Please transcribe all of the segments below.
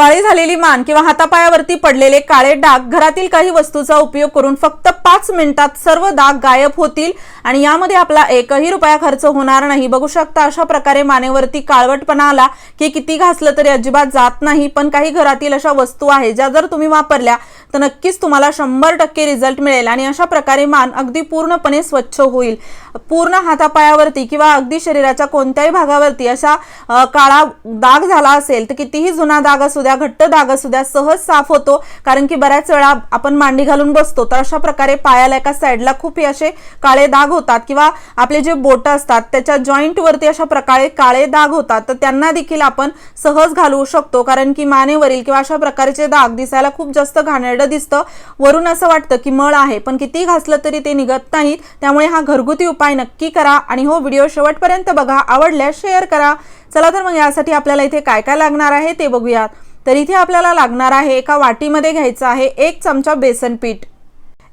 काळी झालेली मान किंवा हातापायावरती पडलेले काळे डाग घरातील काही वस्तूचा उपयोग करून फक्त पाच मिनिटात सर्व डाग गायब होतील आणि यामध्ये आपला एकही रुपया खर्च होणार नाही. बघू शकता अशा प्रकारे मानेवरती काळवटपणा आला की किती घासलं तरी अजिबात जात नाही. पण काही घरातील अशा वस्तू आहे ज्या जर तुम्ही वापरल्या तर नक्कीच तुम्हाला शंभर टक्के रिझल्ट मिळेल आणि अशा प्रकारे मान अगदी पूर्णपणे स्वच्छ होईल. पूर्ण हातापायावरती किंवा अगदी शरीराच्या कोणत्याही भागावरती असा काळा दाग झाला असेल तर कितीही जुना दाग असू द्या घट्ट दाग असू द्या सहज साफ होतो. कारण की बऱ्याच वेळा आपण मांडी घालून बसतो तर अशा प्रकारे पायाला एका साईडला खूप हे असे काळे दाग होतात किंवा आपले जे बोट असतात त्याच्या जॉईंटवरती अशा प्रकारे काळे दाग होतात. तर त्यांना देखील आपण सहज घालवू शकतो. कारण की मानेवरील किंवा अशा प्रकारचे दाग दिसायला खूप जास्त घाणेरडं दिसतं. वरून असं वाटतं की मळ आहे पण किती घासलं तरी ते निघत नाहीत. त्यामुळे हा घरगुती उपाय नक्की करा आणि हो व्हिडिओ शेवटपर्यंत बघा आवडल्यास शेअर करा. चला तर मग यासाठी आपल्याला इथे काय काय लागणार आहे ते बघूयात. तर इथे आपल्याला लागणार आहे एका वाटीमध्ये घ्यायचं आहे एक चमचा बेसन पीठ.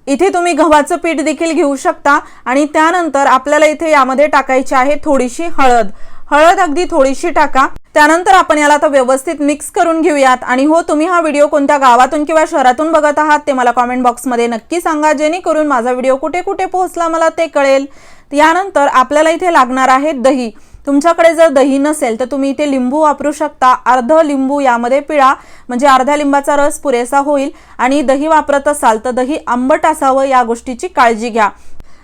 इथे तुम्ही गव्हाचं पीठ देखील घेऊ शकता आणि त्यानंतर आपल्याला इथे यामध्ये टाकायची आहे थोडीशी हळद. हळद अगदी थोडीशी टाका. त्यानंतर आपण याला आता व्यवस्थित मिक्स करून घेऊयात आणि हो तुम्ही हा व्हिडिओ कोणत्या गावातून किंवा शहरातून बघत आहात ते मला कॉमेंट बॉक्समध्ये नक्की सांगा जेणेकरून माझा व्हिडिओ कुठे कुठे पोहोचला मला ते कळेल. यानंतर आपल्याला इथे लागणार आहे दही. तुमच्याकडे जर दही नसेल तर तुम्ही इथे लिंबू वापरू शकता. अर्ध लिंबू यामध्ये पिळा म्हणजे अर्ध्या लिंबाचा रस पुरेसा होईल. आणि दही वापरत असाल तर दही आंबट असावं या गोष्टीची काळजी घ्या.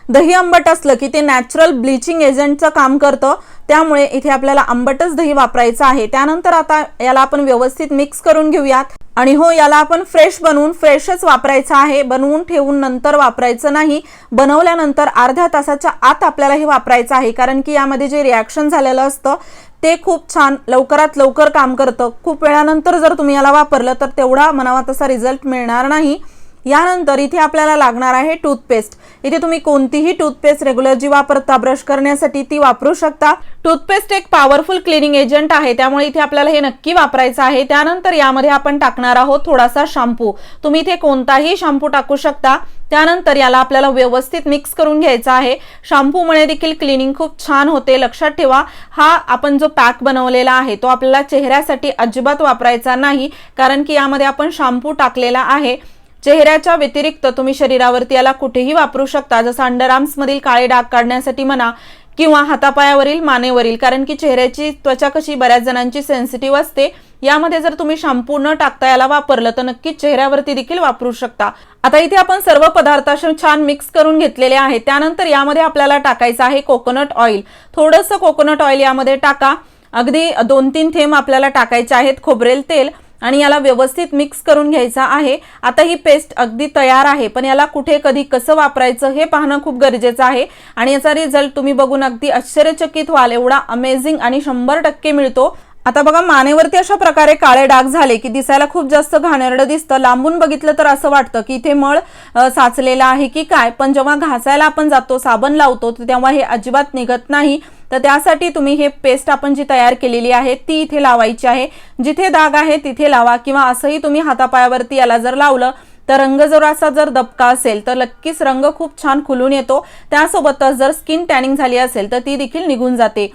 दही आंबट असलं की ते नॅचरल ब्लिचिंग एजंटचं काम करतं. त्यामुळे इथे आपल्याला आंबटच दही वापरायचं आहे. त्यानंतर आता याला आपण व्यवस्थित मिक्स करून घेऊयात. आणि हो याला आपण फ्रेश बनवून फ्रेशच वापरायचं आहे. बनवून ठेवून नंतर वापरायचं नाही. बनवल्यानंतर अर्ध्या तासाच्या आत आपल्याला हे वापरायचं आहे. कारण की यामध्ये जे रिॲक्शन झालेलं असतं ते खूप छान लवकरात लवकर काम करतं. खूप वेळानंतर जर तुम्ही याला वापरलं तर तेवढा मनावा तसा रिझल्ट मिळणार नाही. यानंतर इथे आपल्याला लागणार आहे टूथपेस्ट. इथे तुम्ही कोणतीही टूथपेस्ट रेग्युलर जी वापरता ब्रश करण्यासाठी ती वापरू शकता. टूथपेस्ट एक पॉवरफुल क्लिनिंग एजंट आहे. त्यामुळे इथे आपल्याला हे नक्की वापरायचं आहे. त्यानंतर यामध्ये आपण टाकणार आहोत थोडासा शॅम्पू तुम्ही इथे कोणताही शॅम्पू टाकू शकता. त्यानंतर याला आपल्याला व्यवस्थित मिक्स करून घ्यायचं आहे. शॅम्पूमुळे देखील क्लिनिंग खूप छान होते. लक्षात ठेवा हा आपण जो पॅक बनवलेला आहे तो आपल्याला चेहऱ्यासाठी अजिबात वापरायचा नाही. कारण की यामध्ये आपण शॅम्पू टाकलेला आहे. चेहऱ्याच्या व्यतिरिक्त तुम्ही शरीरावरती याला कुठेही वापरू शकता. जसं अंडर आर्म्समधील काळे डाग काढण्यासाठी म्हणा किंवा हातापायावरील मानेवरील कारण की चेहऱ्याची त्वचा कशी बऱ्याच जणांची सेन्सिटिव्ह असते. यामध्ये जर तुम्ही शॅम्पू न टाकता याला वापरलं तर नक्कीच चेहऱ्यावरती देखील वापरू शकता. आता इथे आपण सर्व पदार्थ असे छान मिक्स करून घेतलेले आहे. त्यानंतर यामध्ये आपल्याला टाकायचं आहे कोकोनट ऑइल थोडंसं कोकोनट ऑइल यामध्ये टाका. अगदी दोन तीन थेंब आपल्याला टाकायचे आहेत खोबरेल तेल. आणि याला व्यवस्थित मिक्स करून घ्यायचा आहे. आता ही पेस्ट अगदी तयार आहे पण याला कुठे कधी कसं वापरायचं हे पाहणं खूप गरजेचं आहे. आणि याचा रिझल्ट तुम्ही बघून अगदी आश्चर्यचकित व्हाल. एवढा अमेझिंग आणि शंभर टक्के मिळतो. आता बघा मानेवरती अशा प्रकारे काळे डाग झाले की दिसायला खूप जास्त घाणेरडं दिसतं. लांबून बघितलं तर असं वाटतं की इथे मळ साचलेलं साचलेला आहे की काय? पण जेव्हा घासायला आपण जातो साबण लावतो तर तेव्हा हे अजिबात निघत नाही. तर त्यासाठी तुम्ही हे पेस्ट आपण जी तयार केलेली आहे ती इथे लावायची आहे. जिथे दाग आहे तिथे लावा किंवा असंही तुम्ही हातापायावरती याला जर लावलं तर रंग जर असा जर दबका असेल तर नक्कीच रंग खूप छान खुलून येतो. त्यासोबतच जर स्किन टॅनिंग झाली असेल तर ती देखील निघून जाते.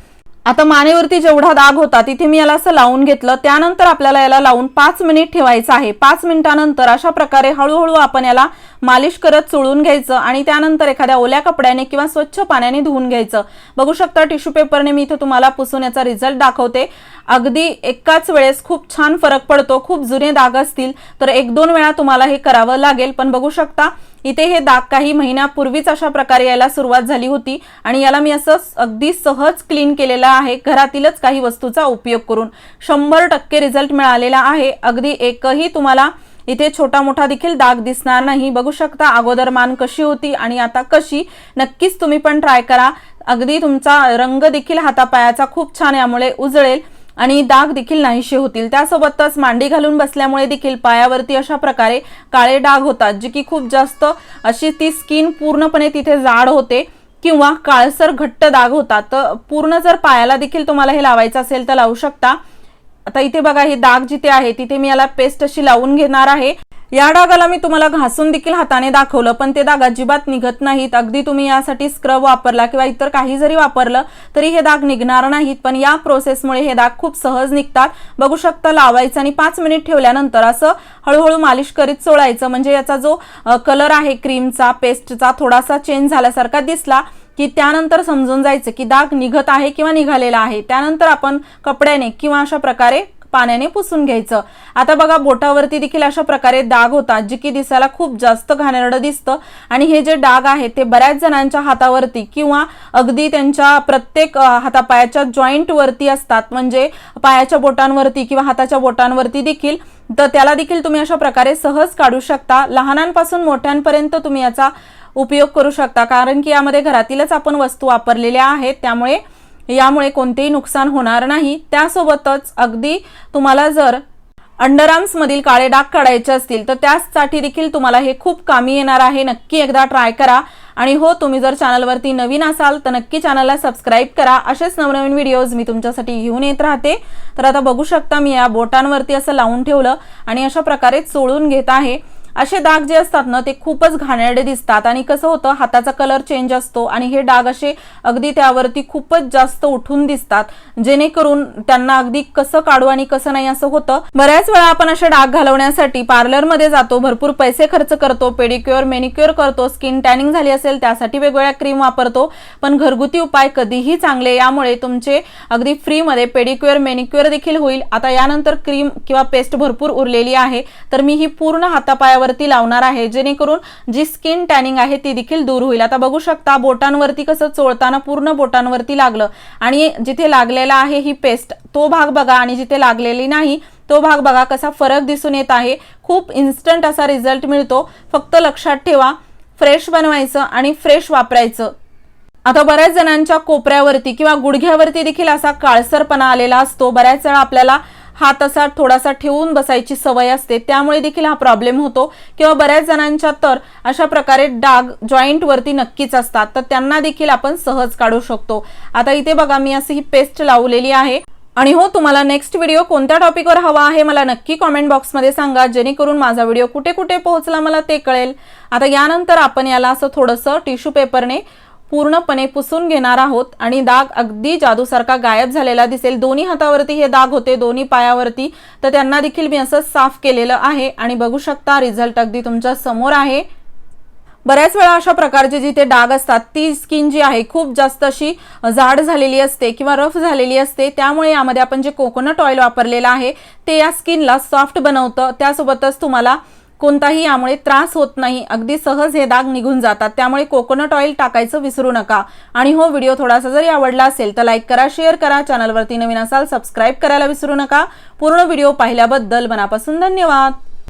आता मानेवरती जेवढा दाग होता तिथे मी याला असं लावून घेतलं त्यानंतर आपल्याला याला लावून पाच मिनिट ठेवायचं आहे. पाच मिनिटानंतर अशा प्रकारे हळूहळू आपण याला मालिश करत चोळून घ्यायचं आणि त्यानंतर एखाद्या ओल्या कपड्याने किंवा स्वच्छ पाण्याने धुवून घ्यायचं. बघू शकता टिश्यू पेपरने मी इथे तुम्हाला पुसून याचा रिझल्ट दाखवते. अगदी एकाच वेळेस खूप छान फरक पडतो खूप जुने दाग असतील तर एक दोन वेळा तुम्हाला हे करावं लागेल. पण बघू शकता इथे हे दाग काही महिन्यापूर्वीच अशा प्रकारे यायला सुरुवात झाली होती आणि याला मी असं अगदी सहज क्लीन केलेलं आहे घरातीलच काही वस्तूचा उपयोग करून. शंभर टक्के रिझल्ट मिळालेला आहे. अगदी एकही तुम्हाला इथे छोटा मोठा देखील दाग दिसणार नाही. बघू शकता अगोदर मान कशी होती आणि आता कशी. नक्कीच तुम्ही पण ट्राय करा. अगदी तुमचा रंग देखील हातापायाचा खूप छान यामुळे उजळेल. आणि डाग देखील नाहीसे होतील. त्यासोबतच मांडी घालून बसल्यामुळे देखील पायावरती अशा प्रकारे काळे डाग होतात जे की खूप जास्त अशी ती स्किन पूर्णपणे तिथे जाड होते किंवा काळसर घट्ट दाग होतात. तर पूर्ण जर पायाला देखील तुम्हाला हे लावायचं असेल तर लावू शकता. आता इथे बघा हे दाग जिथे आहे तिथे मी याला पेस्ट अशी लावून घेणार आहे. या डागाला मी तुम्हाला घासून देखील हाताने दाखवलं पण ते दाग अजिबात निघत नाहीत. अगदी तुम्ही यासाठी स्क्रब वापरला किंवा इतर काही जरी वापरलं तरी हे दाग निघणार नाहीत. पण या प्रोसेसमुळे हे दाग खूप सहज निघतात. बघू शकता लावायचं आणि पाच मिनिट ठेवल्यानंतर असं हळूहळू मालिश करीत सोडायचं म्हणजे याचा जो कलर आहे क्रीमचा पेस्टचा थोडासा चेंज झाल्यासारखा दिसला की त्यानंतर समजून जायचं की दाग निघत आहे किंवा निघालेला आहे. त्यानंतर आपण कपड्याने किंवा अशा प्रकारे पाण्याने पुसून घ्यायचं. आता बघा बोटावरती देखील अशा प्रकारे डाग होतात जे की दिसायला खूप जास्त घाणेरडं दिसतं. आणि हे जे डाग आहेत ते बऱ्याच जणांच्या हातावरती किंवा अगदी त्यांच्या प्रत्येक हातापायाच्या जॉईंटवरती असतात. म्हणजे पायाच्या बोटांवरती किंवा हाताच्या बोटांवरती देखील. तर त्याला देखील तुम्ही अशा प्रकारे सहज काढू शकता. लहानांपासून मोठ्यांपर्यंत तुम्ही याचा उपयोग करू शकता. कारण की यामध्ये घरातीलच आपण वस्तू वापरलेल्या आहेत. त्यामुळे यामुळे कोणतेही नुकसान होणार नाही. त्यासोबतच अगदी तुम्हाला जर अंडरआर्म्समधील काळे डाग काढायचे असतील तर त्यासाठी देखील तुम्हाला हे खूप कामी येणार आहे. नक्की एकदा ट्राय करा. आणि हो तुम्ही जर चॅनलवरती नवीन असाल तर नक्की चॅनलला सबस्क्राईब करा. असेच नवनवीन व्हिडिओज मी तुमच्यासाठी घेऊन येत राहते. तर आता बघू शकता मी या बोटांवरती असं लावून ठेवलं आणि अशा प्रकारे चोळून घेत आहे. असे डाग जे असतात ना ते खूपच घाणेरडे दिसतात. आणि कसं होतं हाताचा कलर चेंज असतो आणि हे डाग असे अगदी त्यावरती खूपच जास्त उठून दिसतात. जेणेकरून त्यांना अगदी कसं काढू आणि कसं नाही असं होतं. बऱ्याच वेळा आपण असे डाग घालवण्यासाठी पार्लरमध्ये जातो भरपूर पैसे खर्च करतो पेडिक्युअर मेनिक्युअर करतो स्किन टॅनिंग झाली असेल त्यासाठी वेगवेगळ्या क्रीम वापरतो. पण घरगुती उपाय कधीही चांगले यामुळे तुमचे अगदी फ्रीमध्ये पेडिक्युअर मेनिक्युअर देखील होईल. आता यानंतर क्रीम किंवा पेस्ट भरपूर उरलेली आहे. तर मी ही पूर्ण हातापायावर बोटांवरती लावणार आहे. जेणेकरून जी स्किन टॅनिंग आहे ती देखील दूर होईल. आता बघू शकता बोटांवरती कसं चोळताना पूर्ण बोटांवरती लागलं. आणि जिथे लागलेला आहे ही पेस्ट तो भाग बघा. आणि जिथे लागलेली नाही तो भाग बघा कसा फरक दिसून येत आहे. खूप इन्स्टंट असा रिझल्ट मिळतो. फक्त लक्षात ठेवा फ्रेश बनवायचं आणि फ्रेश वापरायचं. आता बऱ्याच जणांच्या कोपऱ्यावरती किंवा गुडघ्यावरती देखील असा काळसरपणा आलेला असतो. बऱ्याच वेळा आपल्याला हात असा थोडासा ठेवून बसायची सवय असते. त्यामुळे देखील हा प्रॉब्लेम होतो. किंवा बऱ्याच जणांच्या तर अशा प्रकारे डाग जॉईंट वरती नक्कीच असतात. तर त्यांना देखील आपण सहज काढू शकतो. आता इथे बघा मी अशी ही पेस्ट लावलेली आहे. आणि हो तुम्हाला नेक्स्ट व्हिडिओ कोणत्या टॉपिकवर हवा आहे मला नक्की कॉमेंट बॉक्समध्ये सांगा. जेणेकरून माझा व्हिडिओ कुठे कुठे पोहोचला मला ते कळेल. आता यानंतर आपण याला असं थोडंसं टिश्यू पेपरने पूर्णपणे पुसून घेणार आहोत आणि दाग अगदी जादूसारखा गायब झालेला दिसेल. दोन्ही हातावरती हे दाग होते दोन्ही पायावरती. तर त्यांना देखील मी असं साफ केलेलं आहे आणि बघू शकता रिझल्ट अगदी तुमच्यासमोर आहे. बऱ्याच वेळा अशा प्रकारचे जिथे डाग असतात ती स्किन जी आहे खूप जास्त अशी जाड झालेली असते किंवा रफ झालेली असते. त्यामुळे यामध्ये आपण जे कोकोनट ऑइल वापरलेलं आहे ते या स्किनला सॉफ्ट बनवतं. त्यासोबतच तुम्हाला कोणताही यामुळे त्रास होत नाही. अगदी सहज हे दाग निघून जातात. त्यामुळे कोकोनट ऑइल टाकायचं विसरू नका. आणि हो व्हिडिओ थोडासा जरी आवडला असेल तर लाईक करा शेअर करा चॅनलवरती नवीन असाल सबस्क्राईब करायला विसरू नका. पूर्ण व्हिडिओ पाहिल्याबद्दल मनापासून धन्यवाद.